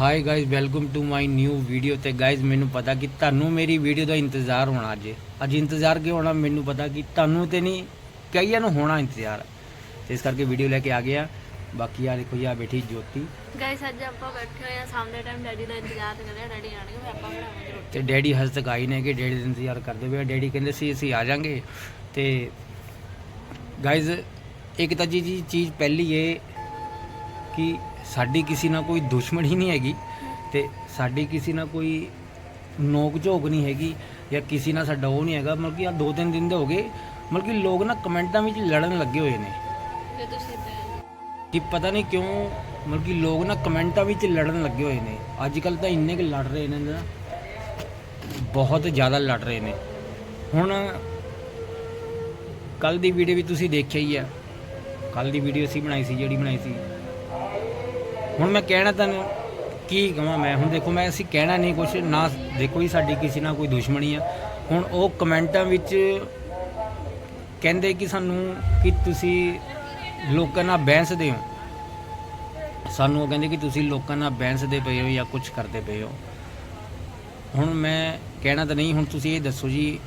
Hi guys welcome to my new video ਤੇ guys ਮੈਨੂੰ ਪਤਾ ਕਿ ਤੁਹਾਨੂੰ ਮੇਰੀ ਵੀਡੀਓ ਦਾ ਇੰਤਜ਼ਾਰ ਹੋਣਾ ਅੱਜ। ਅੱਜ ਇੰਤਜ਼ਾਰ ਕਿਉਂ ਹੋਣਾ? ਮੈਨੂੰ ਪਤਾ ਕਿ ਤੁਹਾਨੂੰ ਤੇ ਨਹੀਂ ਕਈਆਂ ਨੂੰ ਹੋਣਾ ਇੰਤਜ਼ਾਰ। ਤੇ ਇਸ ਕਰਕੇ ਵੀਡੀਓ ਲੈ ਕੇ ਆ ਗਿਆ ਬਾਕੀ ਆ ਦੇਖੋ ਜੀ ਆ ਬੈਠੀ ਜੋਤੀ। ਗਾਇਸ ਅੱਜ ਆਪਾਂ ਬੈਠੇ ਹੋਏ ਆ। ਸਾਹਮਣੇ ਟਾਈਮ ਡੈਡੀ ਦਾ ਇੰਤਜ਼ਾਰ ਕਰ ਰਹੇ। ਆ ਡੈਡੀ ਆਣਗੇ ਫਿਰ ਆਪਾਂ ਬਣਾਵਾਂਗੇ ਰੋਟੀ। ਤੇ ਡੈਡੀ ਹਜੇ ਤੱਕ ਆਈ ਨਹੀਂ ਕਿ ਡੈਡੀ ਦਾ ਇੰਤਜ਼ਾਰ ਕਰਦੇ ਪਏ ਆ। ਡੈਡੀ ਕਹਿੰਦੇ ਸੀ ਅਸੀਂ ਆ ਜਾਾਂਗੇ। ਤੇ ਗਾਇਜ਼ ਇੱਕ ਤਾਂ ਜੀ ਜੀ ਚੀਜ਼ ਪਹਿਲੀ ਇਹ ਕਿ ਸਾਡੀ ਕਿਸੇ ਨਾਲ ਕੋਈ ਦੁਸ਼ਮਣੀ ਨਹੀਂ ਹੈਗੀ ਤੇ ਸਾਡੀ ਕਿਸੇ ਨਾਲ ਕੋਈ ਨੋਕ ਝੋਕ ਨਹੀਂ ਹੈਗੀ ਜਾਂ ਕਿਸੇ ਨਾਲ ਸਾਡਾ ਉਹ ਨਹੀਂ ਹੈਗਾ। ਮਤਲਬ ਕਿ ਆ ਦੋ ਤਿੰਨ ਦਿਨ ਦੇ ਹੋ ਗਏ। ਮਤਲਬ ਕਿ ਲੋਕ ਨਾ ਕਮੈਂਟਾਂ ਵਿੱਚ ਲੜਨ ਲੱਗੇ ਹੋਏ ਨੇ। ਕਿ ਪਤਾ ਨਹੀਂ ਕਿਉਂ ਮਤਲਬ ਕਿ ਲੋਕ ਨਾ ਕਮੈਂਟਾਂ ਵਿੱਚ ਲੜਨ ਲੱਗੇ ਹੋਏ ਨੇ। ਅੱਜ ਕੱਲ ਤਾਂ ਇੰਨੇ ਕਿ ਲੜ ਰਹੇ ਨੇ ਨਾ। ਬਹੁਤ ਜ਼ਿਆਦਾ ਲੜ ਰਹੇ ਨੇ। ਹੁਣ ਕੱਲ ਦੀ ਵੀਡੀਓ ਵੀ ਤੁਸੀਂ ਦੇਖਿਆ ਹੀ ਆ। ਕੱਲ ਦੀ ਵੀਡੀਓ ਅਸੀਂ ਬਣਾਈ ਸੀ ਜਿਹੜੀ ਬਣਾਈ ਸੀ। ਹੁਣ ਮੈਂ ਕਹਿਣਾ ਤੁਹਾਨੂੰ ਕੀ ਕਹਾਂ ਮੈਂ? ਹੁਣ ਦੇਖੋ, ਮੈਂ ਅਸੀਂ ਕਹਿਣਾ ਨਹੀਂ ਕੁਛ, ਨਾ ਦੇਖੋ ਜੀ ਸਾਡੀ ਕਿਸੇ ਨਾਲ ਕੋਈ ਦੁਸ਼ਮਣੀ ਆ। ਹੁਣ ਉਹ ਕਮੈਂਟਾਂ ਵਿੱਚ ਕਹਿੰਦੇ ਕਿ ਸਾਨੂੰ ਕਿ ਤੁਸੀਂ ਲੋਕਾਂ ਨਾਲ ਬਹਿਸਦੇ ਹੋ। ਸਾਨੂੰ ਉਹ ਕਹਿੰਦੇ ਕਿ ਤੁਸੀਂ ਲੋਕਾਂ ਨਾਲ ਬਹਿਸਦੇ ਪਏ ਹੋ ਜਾਂ ਕੁਝ ਕਰਦੇ ਪਏ ਹੋ। ਹੁਣ ਮੈਂ ਕਹਿਣਾ ਤਾਂ ਨਹੀਂ, ਹੁਣ ਤੁਸੀਂ ਇਹ ਦੱਸੋ ਜੀ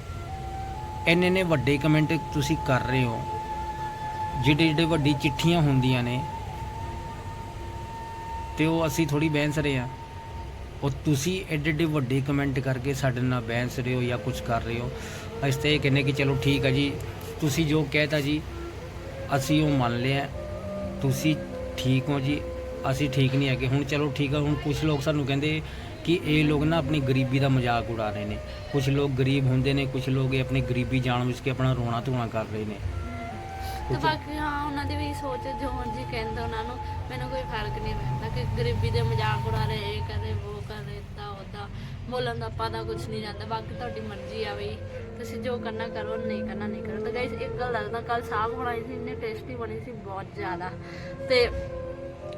ਇੰਨੇ ਨੇ ਵੱਡੇ ਕਮੈਂਟ ਤੁਸੀਂ ਕਰ ਰਹੇ ਹੋ ਜਿਹੜੇ ਜਿਹੜੇ ਵੱਡੀ ਚਿੱਠੀਆਂ ਹੁੰਦੀਆਂ ਨੇ ਤੇ ਉਹ ਅਸੀਂ ਥੋੜੀ ਬਹਿਸ ਰਹੇ ਆ ਉਹ ਤੁਸੀਂ ਐਡੇ ਐਡੇ ਵੱਡੇ ਕਮੈਂਟ ਕਰਕੇ ਸਾਡੇ ਨਾਲ ਬਹਿਸ ਰਹੇ ਹੋ ਜਾਂ ਕੁਝ ਕਰ ਰਹੇ ਹੋ। ਅਸੀਂ ਤਾਂ ਇਹ ਕਹਿੰਦੇ ਕਿ ਚਲੋ ਠੀਕ ਆ ਜੀ। ਤੁਸੀਂ ਜੋ ਕਹਿਤਾ ਜੀ, ਅਸੀਂ ਉਹ ਮੰਨ ਲਿਆ। ਤੁਸੀਂ ਠੀਕ ਹੋ ਜੀ। ਅਸੀਂ ਠੀਕ ਨਹੀਂ ਹੈਗੇ। ਹੁਣ ਚਲੋ ਠੀਕ ਆ। ਹੁਣ ਕੁਝ ਲੋਕ ਸਾਨੂੰ ਕਹਿੰਦੇ ਕਿ ਇਹ ਲੋਕ ਨਾ ਆਪਣੀ ਗਰੀਬੀ ਦਾ ਮਜ਼ਾਕ ਉਡਾ ਰਹੇ ਨੇ। ਕੁਝ ਲੋਕ ਗਰੀਬ ਹੁੰਦੇ ਨੇ। ਕੁਝ ਲੋਕ ਇਹ ਆਪਣੀ ਗਰੀਬੀ ਜਾਣ ਵਿੱਚ ਕੇ ਆਪਣਾ ਰੋਣਾ ਧੋਣਾ ਕਰ ਰਹੇ ਨੇ। ਤੇ ਬਾਕੀ ਹਾਂ, ਉਹਨਾਂ ਦੀ ਵੀ ਸੋਚ ਜੋ ਮਰਜ਼ੀ ਕਹਿੰਦੇ ਉਹਨਾਂ ਨੂੰ, ਮੈਨੂੰ ਕੋਈ ਫ਼ਰਕ ਨਹੀਂ ਪੈਂਦਾ ਕਿ ਗਰੀਬੀ ਦੇ ਮਜ਼ਾਕ ਉਡਾ ਰਹੇ ਇਹ ਕਰੇ, ਉਹ ਕਰੇ ਇਦਾਂ ਉਦਾਂ ਬੋਲਣ ਦਾ ਆਪਾਂ ਦਾ ਕੁਝ ਨਹੀਂ ਜਾਂਦਾ, ਬਾਕੀ ਤੁਹਾਡੀ ਮਰਜ਼ੀ ਆ ਬਈ। ਤੁਸੀਂ ਜੋ ਕਰਨਾ ਕਰੋ, ਨਹੀਂ ਕਰਨਾ ਨਹੀਂ ਕਰੋ। ਤਾਂ ਗਾਇਸ ਇੱਕ ਗੱਲ ਦੱਸਦਾ ਕੱਲ ਸਾਗ ਬਣਾਈ ਸੀ, ਇੰਨੇ ਟੇਸਟੀ ਬਣੀ ਸੀ ਬਹੁਤ ਜ਼ਿਆਦਾ। ਤੇ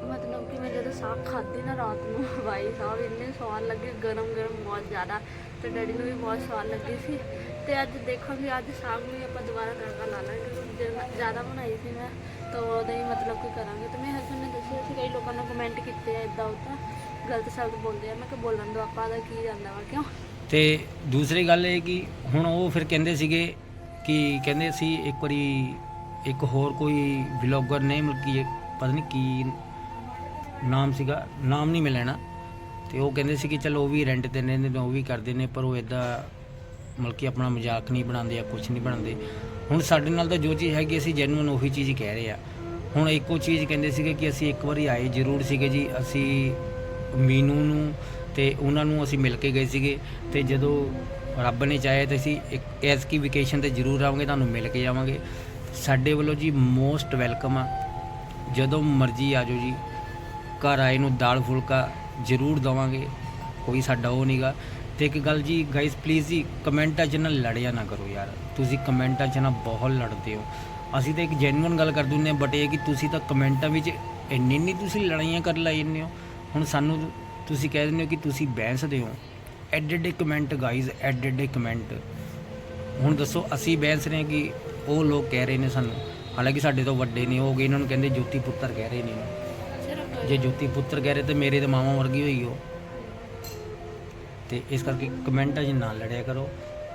ਮਤਲਬ ਕਿ ਮੈਂ ਜਦੋਂ ਸਾਗ ਖਾਧੀ ਨਾ ਰਾਤ ਨੂੰ ਭਾਈ ਸਾਹਿਬ, ਇੰਨੇ ਸਵਾਦ ਲੱਗੇ, ਗਰਮ ਗਰਮ ਬਹੁਤ ਜ਼ਿਆਦਾ ਤੇ ਡੈਡੀ ਨੂੰ ਵੀ ਬਹੁਤ ਸਵਾਦ ਲੱਗੀ ਸੀ। ਤੇ ਅੱਜ ਦੇਖਾਂਗੇ ਅੱਜ ਸਾਗ ਨੂੰ ਵੀ ਆਪਾਂ ਦੁਬਾਰਾ ਤੜਕਾ ਲਾ ਲਾਂਗੇ, ਕਿਉਂਕਿ ਜਿੰਨਾ ਜ਼ਿਆਦਾ ਬਣਾਈ ਸੀ ਮੈਂ, ਤਾਂ ਉਹਦਾ ਹੀ ਮਤਲਬ ਕਿ ਕਰਾਂਗੇ। ਤੇ ਮੈਂ ਹਸਬੰਦ ਨੇ ਦੱਸਿਆ ਸੀ, ਕਈ ਲੋਕਾਂ ਨੇ ਕਮੈਂਟ ਕੀਤੇ ਆ ਇਦਾਂ ਉਦਾਂ, ਗਲਤ ਸ਼ਬਦ ਬੋਲਦੇ ਆ। ਮੈਂ ਕਿ ਬੋਲਣ ਦੋ ਆਪਾਂ ਦਾ ਕੀ ਜਾਂਦਾ ਵਾ, ਕਿਉਂ? ਤੇ ਦੂਸਰੀ ਗੱਲ ਇਹ ਕਿ ਹੁਣ ਉਹ ਫਿਰ ਕਹਿੰਦੇ ਸੀਗੇ ਕਿ ਕਹਿੰਦੇ ਸੀ ਇੱਕ ਵਾਰੀ ਇੱਕ ਹੋਰ ਕੋਈ ਵਲੌਗਰ ਨੇ, ਮਤਲਬ ਕਿ ਪਤਾ ਨਹੀਂ ਕੀ ਨਾਮ ਸੀਗਾ, ਨਾਮ ਨਹੀਂ ਮੈਂ ਲੈਣਾ ਤੇ ਉਹ ਕਹਿੰਦੇ ਸੀ ਕਿ ਚਲੋ ਉਹ ਵੀ ਰੈਂਟ ਤੇ ਰਹਿੰਦੇ ਨੇ, ਉਹ ਵੀ ਕਰਦੇ ਨੇ, ਪਰ ਉਹ ਇਦਾਂ ਮਤਲਬ ਕਿ ਆਪਣਾ ਮਜ਼ਾਕ ਨਹੀਂ ਬਣਾਉਂਦੇ ਆ ਕੁਝ ਨਹੀਂ ਬਣਾਉਂਦੇ। ਹੁਣ ਸਾਡੇ ਨਾਲ ਤਾਂ ਜੋ ਚੀਜ਼ ਹੈਗੀ, ਅਸੀਂ ਜੈਨੂਨ ਉਹੀ ਚੀਜ਼ ਕਹਿ ਰਹੇ ਆ। ਹੁਣ ਇੱਕੋ ਚੀਜ਼ ਕਹਿੰਦੇ ਸੀਗੇ ਕਿ ਅਸੀਂ ਇੱਕ ਵਾਰੀ ਆਏ ਜ਼ਰੂਰ ਸੀਗੇ ਜੀ, ਅਸੀਂ ਮੀਨੂ ਨੂੰ ਤੇ ਉਹਨਾਂ ਨੂੰ ਅਸੀਂ ਮਿਲ ਕੇ ਗਏ ਸੀਗੇ। ਤੇ ਜਦੋਂ ਰੱਬ ਨੇ ਚਾਹਿਆ ਤੇ ਅਸੀਂ ਇੱਕ ਐਸ ਕੀ ਵਕੇਸ਼ਨ ਤੇ ਜ਼ਰੂਰ ਆਵਾਂਗੇ, ਤੁਹਾਨੂੰ ਮਿਲ ਕੇ ਜਾਵਾਂਗੇ। ਸਾਡੇ ਵੱਲੋਂ ਜੀ ਮੋਸਟ ਵੈਲਕਮ ਆ। ਜਦੋਂ ਮਰਜ਼ੀ ਆ ਜਾਓ ਜੀ। ਘਰ ਆਏ ਨੂੰ ਦਾਲ ਫੁਲਕਾ ਜ਼ਰੂਰ ਦਵਾਂਗੇ, ਕੋਈ ਸਾਡਾ ਉਹ ਨਹੀਂਗਾ ਤੇ ਇੱਕ ਗੱਲ ਜੀ ਗਾਇਸ ਪਲੀਜ਼ ਜੀ, ਕਮੈਂਟਾਂ 'ਚ ਨਾ ਲੜਿਆ ਨਾ ਕਰੋ ਯਾਰ। ਤੁਸੀਂ ਕਮੈਂਟਾਂ 'ਚ ਨਾ ਬਹੁਤ ਲੜਦੇ ਹੋ। ਅਸੀਂ ਤਾਂ ਇੱਕ ਜੈਨੂਇਨ ਗੱਲ ਕਰ ਦਿੰਦੇ ਹਾਂ ਬਟ ਇਹ ਕਿ ਤੁਸੀਂ ਤਾਂ ਕਮੈਂਟਾਂ ਵਿੱਚ ਇੰਨੀ ਨਹੀਂ ਤੁਸੀਂ ਲੜਾਈਆਂ ਕਰ ਲਾਈ ਜਾਂਦੇ ਹੋ। ਹੁਣ ਸਾਨੂੰ ਤੁਸੀਂ ਕਹਿ ਦਿੰਦੇ ਹੋ ਕਿ ਤੁਸੀਂ ਬਹਿਸਦੇ ਹੋ। ਐਡੇ ਐਡੇ ਕਮੈਂਟ ਗਾਇਸ ਐਡੇ ਐਡੇ ਕਮੈਂਟ। ਹੁਣ ਦੱਸੋ, ਅਸੀਂ ਬਹਿਸ ਰਹੇ ਹਾਂ ਕਿ ਉਹ ਲੋਕ ਕਹਿ ਰਹੇ ਨੇ ਸਾਨੂੰ। ਹਾਲਾਂਕਿ ਸਾਡੇ ਤੋਂ ਵੱਡੇ ਨੇ, ਉਹ ਗਏ ਇਹਨਾਂ ਨੂੰ ਕਹਿੰਦੇ ਜੋਤੀ ਪੁੱਤਰ ਕਹਿ ਰਹੇ ਨੇ। ਸਿਰਫ ਜੇ ਜੋਤੀ ਪੁੱਤਰ ਕਹਿ ਰਹੇ ਤੇ ਮੇਰੇ ਤੇ ਮਾਮਾ ਵਰਗੀ ਹੋਈ ਉਹ ਤੇ ਇਸ ਕਰਕੇ ਕਮੈਂਟਾਂ 'ਚ ਨਾ ਲੜਿਆ ਕਰੋ।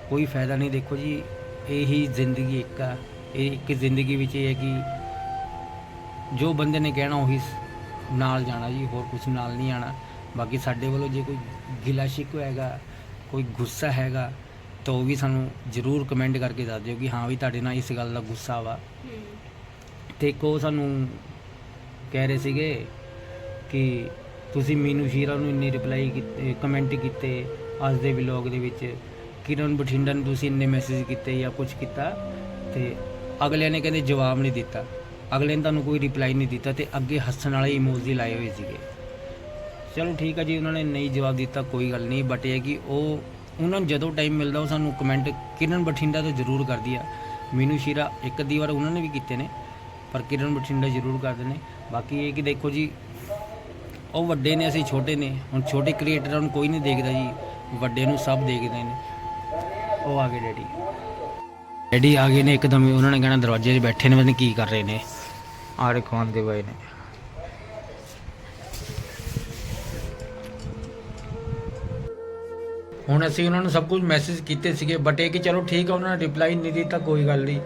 ਕੋਈ ਫਾਇਦਾ ਨਹੀਂ ਦੇਖੋ ਜੀ ਇਹੀ ਜ਼ਿੰਦਗੀ ਇੱਕ ਆ। ਇਹ ਇੱਕ ਜ਼ਿੰਦਗੀ ਵਿੱਚ ਇਹ ਹੈ ਕਿ ਜੋ ਬੰਦੇ ਨੇ ਕਹਿਣਾ ਉਹੀ ਨਾਲ ਜਾਣਾ ਜੀ ਹੋਰ ਕੁਝ ਨਾਲ ਨਹੀਂ ਆਣਾ। ਬਾਕੀ ਸਾਡੇ ਵੱਲੋਂ ਜੇ ਕੋਈ ਗਿਲਾ ਸ਼ਿਕਵਾ ਹੈਗਾ ਕੋਈ ਗੁੱਸਾ ਹੈਗਾ ਤਾਂ ਉਹ ਵੀ ਸਾਨੂੰ ਜ਼ਰੂਰ ਕਮੈਂਟ ਕਰਕੇ ਦੱਸ ਦਿਓ ਕਿ ਹਾਂ ਵੀ ਤੁਹਾਡੇ ਨਾਲ ਇਸ ਗੱਲ ਦਾ ਗੁੱਸਾ ਵਾ। ਹੂੰ। ਤੇ ਉਹ ਸਾਨੂੰ ਕਹਿ ਰਹੇ ਸੀਗੇ ਕਿ ਤੁਸੀਂ ਮੀਨੂ ਸ਼ੀਰਾ ਨੂੰ ਇੰਨੇ ਰਿਪਲਾਈ ਕੀਤੇ ਕਮੈਂਟ ਕੀਤੇ ਅੱਜ ਦੇ ਵਲੌਗ ਦੇ ਵਿੱਚ। ਕਿਰਨ ਬਠਿੰਡਾ ਨੂੰ ਤੁਸੀਂ ਇੰਨੇ ਮੈਸੇਜ ਕੀਤੇ ਜਾਂ ਕੁਝ ਕੀਤਾ ਤੇ ਅਗਲਿਆਂ ਨੇ ਕਹਿੰਦੇ ਜਵਾਬ ਨਹੀਂ ਦਿੱਤਾ। ਅਗਲੇ ਨੇ ਤੁਹਾਨੂੰ ਕੋਈ ਰਿਪਲਾਈ ਨਹੀਂ ਦਿੱਤਾ ਤੇ ਅੱਗੇ ਹੱਸਣ ਵਾਲੇ ਇਮੋਜੀ ਲਾਏ ਹੋਏ ਸੀਗੇ। ਚਲੋ ਠੀਕ ਆ ਜੀ, ਉਹਨਾਂ ਨੇ ਨਹੀਂ ਜਵਾਬ ਦਿੱਤਾ, ਕੋਈ ਗੱਲ ਨਹੀਂ ਬਟ ਇਹ ਹੈ ਕਿ ਉਹ, ਉਹਨਾਂ ਨੂੰ ਜਦੋਂ ਟਾਈਮ ਮਿਲਦਾ ਉਹ ਸਾਨੂੰ ਕਮੈਂਟ ਕਿਰਨ ਬਠਿੰਡਾ ਤੋਂ ਜ਼ਰੂਰ ਕਰਦੀ ਆ। ਮੀਨੂ ਸ਼ੀਰਾ ਇੱਕ ਅੱਧੀ ਵਾਰ ਉਹਨਾਂ ਨੇ ਵੀ ਕੀਤੇ ਨੇ, ਪਰ ਕਿਰਨ ਬਠਿੰਡਾ ਜ਼ਰੂਰ ਕਰਦੇ ਨੇ। ਬਾਕੀ ਇਹ ਕਿ ਦੇਖੋ ਜੀ ਉਹ ਵੱਡੇ ਨੇ, ਅਸੀਂ ਛੋਟੇ ਨੇ। ਹੁਣ ਛੋਟੇ ਕ੍ਰੀਏਟਰਾਂ ਨੂੰ ਕੋਈ ਨਹੀਂ ਦੇਖਦਾ ਜੀ। ਵੱਡੇ ਨੂੰ ਸਭ ਦੇਖਦੇ ਨੇ। ਉਹ ਆ ਗਏ ਡੈਡੀ। ਡੈਡੀ ਆ ਗਏ ਨੇ ਇੱਕਦਮ ਹੀ ਉਹਨਾਂ ਨੇ ਕਹਿਣਾ ਦਰਵਾਜ਼ੇ 'ਤੇ ਬੈਠੇ ਨੇ, ਪਤਾ ਨਹੀਂ ਕੀ ਕਰ ਰਹੇ ਨੇ। ਆਰ ਖਾਨ ਦੇ ਪਏ ਨੇ। ਹੁਣ ਅਸੀਂ ਉਹਨਾਂ ਨੂੰ ਸਭ ਕੁਝ ਮੈਸੇਜ ਕੀਤੇ ਸੀਗੇ ਬਟ ਇਹ ਕਿ ਚਲੋ ਠੀਕ ਆ, ਉਹਨਾਂ ਨੇ ਰਿਪਲਾਈ ਨਹੀਂ ਦਿੱਤਾ, ਕੋਈ ਗੱਲ ਨਹੀਂ।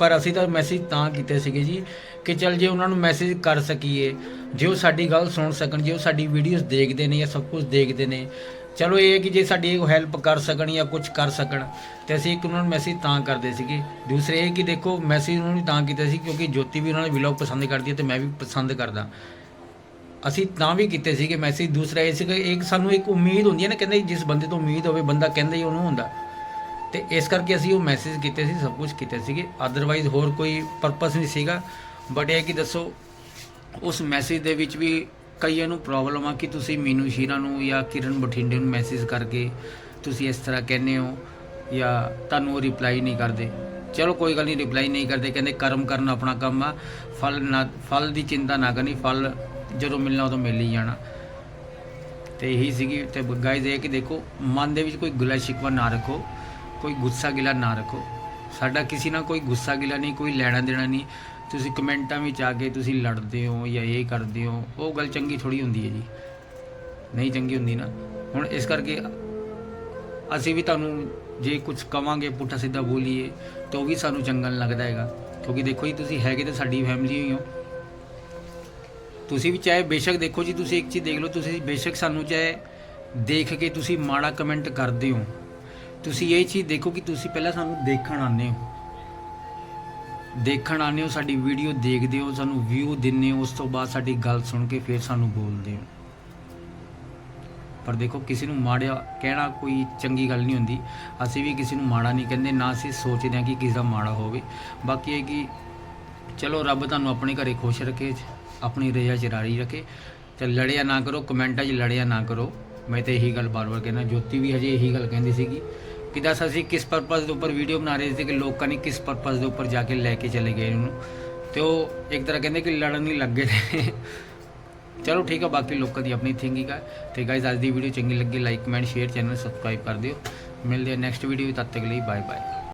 ਪਰ ਅਸੀਂ ਤਾਂ ਮੈਸੇਜ ਤਾਂ ਕੀਤੇ ਸੀਗੇ ਜੀ ਕਿ ਚਲ ਜੇ ਉਹਨਾਂ ਨੂੰ ਮੈਸੇਜ ਕਰ ਸਕੀਏ, ਜੇ ਉਹ ਸਾਡੀ ਗੱਲ ਸੁਣ ਸਕਣ, ਜੇ ਉਹ ਸਾਡੀ ਵੀਡੀਓਜ਼ ਦੇਖਦੇ ਨੇ ਜਾਂ ਸਭ ਕੁਝ ਦੇਖਦੇ ਨੇ, ਚਲੋ ਇਹ ਹੈ ਕਿ ਜੇ ਸਾਡੀ ਹੈਲਪ ਕਰ ਸਕਣ ਜਾਂ ਕੁਝ ਕਰ ਸਕਣ, ਤੇ ਅਸੀਂ ਇੱਕ ਉਹਨਾਂ ਨੂੰ ਮੈਸੇਜ ਤਾਂ ਕਰਦੇ ਸੀਗੇ। ਦੂਸਰੇ ਇਹ ਕਿ ਦੇਖੋ ਮੈਸੇਜ ਉਹਨਾਂ ਨੂੰ ਤਾਂ ਕੀਤਾ ਸੀ ਕਿਉਂਕਿ ਜੋਤੀ ਵੀ ਉਹਨਾਂ ਦੇ ਵਲੌਗ ਪਸੰਦ ਕਰਦੀ ਹੈ ਤੇ ਮੈਂ ਵੀ ਪਸੰਦ ਕਰਦਾ। ਅਸੀਂ ਤਾਂ ਵੀ ਕੀਤੇ ਸੀਗੇ ਮੈਸੇਜ ਦੂਸਰਾ ਇਹ ਸੀਗਾ, ਇੱਕ ਸਾਨੂੰ ਇੱਕ ਉਮੀਦ ਹੁੰਦੀ ਹੈ ਨਾ, ਕਹਿੰਦੇ ਜਿਸ ਬੰਦੇ ਤੋਂ ਉਮੀਦ ਹੋਵੇ, ਬੰਦਾ ਕਹਿੰਦਾ ਹੀ ਉਹਨੂੰ ਹੁੰਦਾ। ਤੇ ਇਸ ਕਰਕੇ ਅਸੀਂ ਉਹ ਮੈਸੇਜ ਕੀਤੇ ਸੀ, ਸਭ ਕੁਝ ਕੀਤੇ ਸੀਗੇ। ਅਦਰਵਾਈਜ਼ ਹੋਰ ਕੋਈ ਪਰਪਸ ਨਹੀਂ ਸੀਗਾ। ਬਟ ਇਹ ਕਿ ਦੱਸੋ, ਉਸ ਮੈਸੇਜ ਦੇ ਵਿੱਚ ਵੀ ਕਈਆਂ ਨੂੰ ਪ੍ਰੋਬਲਮ ਆ ਕਿ ਤੁਸੀਂ ਮੀਨੂ ਸ਼ੀਰਾ ਨੂੰ ਜਾਂ ਕਿਰਨ ਬਠਿੰਡੇ ਨੂੰ ਮੈਸੇਜ ਕਰਕੇ ਤੁਸੀਂ ਇਸ ਤਰ੍ਹਾਂ ਕਹਿੰਦੇ ਹੋ ਜਾਂ ਤੁਹਾਨੂੰ ਉਹ ਰਿਪਲਾਈ ਨਹੀਂ ਕਰਦੇ। ਚਲੋ ਕੋਈ ਗੱਲ ਨਹੀਂ ਰਿਪਲਾਈ ਨਹੀਂ ਕਰਦੇ, ਕਹਿੰਦੇ ਕਰਮ ਕਰਨ ਆਪਣਾ ਕੰਮ ਆ। ਫਲ ਨਾ, ਫਲ ਦੀ ਚਿੰਤਾ ਨਾ ਕਰਨੀ, ਫਲ ਜਦੋਂ ਮਿਲਣਾ ਉਦੋਂ ਮਿਲ ਹੀ ਜਾਣਾ। ਤੇ ਇਹੀ ਸੀਗੀ, ਤੇ ਗਾਇਜ਼ ਇਹ ਕਿ ਦੇਖੋ, ਮਨ ਦੇ ਵਿੱਚ ਕੋਈ ਗੁਲਾ ਸ਼ਿਕਵਾ ਨਾ ਰੱਖੋ। ਕੋਈ ਗੁੱਸਾ ਗਿਲਾ ਨਾ ਰੱਖੋ। ਸਾਡਾ ਕਿਸੇ ਨਾਲ ਕੋਈ ਗੁੱਸਾ ਗਿਲਾ ਨਹੀਂ, ਕੋਈ ਲੈਣਾ ਦੇਣਾ ਨਹੀਂ। ਤੁਸੀਂ ਕਮੈਂਟਾਂ ਵਿੱਚ ਆ ਕੇ ਤੁਸੀਂ ਲੜਦੇ ਹੋ ਜਾਂ ਇਹ ਕਰਦੇ ਹੋ, ਉਹ ਗੱਲ ਚੰਗੀ ਥੋੜੀ ਹੁੰਦੀ ਹੈ ਜੀ। ਨਹੀਂ ਚੰਗੀ ਹੁੰਦੀ ਨਾ। ਹੁਣ ਇਸ ਕਰਕੇ ਅਸੀਂ ਵੀ ਤੁਹਾਨੂੰ ਜੇ ਕੁਝ ਕਵਾਂਗੇ, ਪੁੱਠਾ ਸਿੱਧਾ ਬੋਲੀਏ, ਤਾਂ ਉਹ ਵੀ ਸਾਨੂੰ ਚੰਗਾ ਨਹੀਂ ਲੱਗਦਾ ਹੈਗਾ। ਕਿਉਂਕਿ ਦੇਖੋ ਜੀ, ਤੁਸੀਂ ਹੈਗੇ ਤਾਂ ਸਾਡੀ ਫੈਮਿਲੀ ਹੀ ਹੋ। ਤੁਸੀਂ ਵੀ ਚਾਹੇ ਬੇਸ਼ੱਕ ਦੇਖੋ ਜੀ, ਤੁਸੀਂ ਇੱਕ ਚੀਜ਼ ਦੇਖ ਲਓ, ਤੁਸੀਂ ਬੇਸ਼ੱਕ ਸਾਨੂੰ ਚਾਹੇ ਦੇਖ ਕੇ ਤੁਸੀਂ ਮਾੜਾ ਕਮੈਂਟ ਕਰਦੇ ਹੋ। ਤੁਸੀਂ ਇਹ ਚੀਜ਼ ਦੇਖੋ ਕਿ ਤੁਸੀਂ ਪਹਿਲਾਂ ਸਾਨੂੰ ਦੇਖਣ ਆਉਂਦੇ ਹੋ। ਦੇਖਣ ਆਉਂਦੇ ਹੋ, ਸਾਡੀ ਵੀਡੀਓ ਦੇਖਦੇ ਹੋ, ਸਾਨੂੰ ਵਿਊ ਦਿੰਦੇ ਹੋ, ਉਸ ਤੋਂ ਬਾਅਦ ਸਾਡੀ ਗੱਲ ਸੁਣ ਕੇ ਫਿਰ ਸਾਨੂੰ ਬੋਲਦੇ ਹੋ। ਪਰ ਦੇਖੋ, ਕਿਸੇ ਨੂੰ ਮਾੜਿਆ ਕਹਿਣਾ ਕੋਈ ਚੰਗੀ ਗੱਲ ਨਹੀਂ ਹੁੰਦੀ। ਅਸੀਂ ਵੀ ਕਿਸੇ ਨੂੰ ਮਾੜਾ ਨਹੀਂ ਕਹਿੰਦੇ, ਨਾ ਅਸੀਂ ਸੋਚਦੇ ਹਾਂ ਕਿ ਕਿਸੇ ਦਾ ਮਾੜਾ ਹੋਵੇ। ਬਾਕੀ ਇਹ ਕਿ ਚਲੋ, ਰੱਬ ਤੁਹਾਨੂੰ ਆਪਣੇ ਘਰੇ ਖੁਸ਼ ਰੱਖੇ, ਆਪਣੀ ਰਜ਼ਾ ਚ ਰਾਰੀ ਰੱਖੇ। ਤੇ ਲੜਿਆ ਨਾ ਕਰੋ, ਕਮੈਂਟਾਂ 'ਚ ਲੜਿਆ ਨਾ ਕਰੋ। ਮੈਂ ਤੇ ਇਹੀ ਗੱਲ ਬਾਰ-ਬਾਰ ਕਹਿੰਦਾ, ਜੋਤੀ ਵੀ ਹਜੇ ਇਹੀ ਗੱਲ ਕਹਿੰਦੀ ਸੀਗੀ। ਕਿ ਦੱਸ ਅਸੀਂ ਕਿਸ ਪਰਪਸ ਦੇ ਉੱਪਰ ਵੀਡੀਓ ਬਣਾ ਰਹੇ ਸੀ ਕਿ ਲੋਕਾਂ ਨੇ ਕਿਸ ਪਰਪਸ ਦੇ ਉੱਪਰ ਜਾ ਕੇ ਲੈ ਕੇ ਚਲੇ ਗਏ ਇਹਨੂੰ। ਤੇ ਉਹ ਇੱਕ ਤਰ੍ਹਾਂ ਕਹਿੰਦੇ ਕਿ ਲੜਨ ਨਹੀਂ ਲੱਗੇ ਨੇ। ਚਲੋ ਠੀਕ ਹੈ ਬਾਕੀ ਲੋਕਾਂ ਦੀ ਆਪਣੀ ਥਿੰਕਿੰਗ ਹੈ ਤੇ ਗਾਇਜ਼ ਅੱਜ ਦੀ ਵੀਡੀਓ ਚੰਗੀ ਲੱਗੀ like comment share channel subscribe ਕਰ ਦਿਓ। ਮਿਲਦੇ ਆ ਨੈਕਸਟ ਵੀਡੀਓ ਤਦ ਤੱਕ ਲਈ ਬਾਏ ਬਾਏ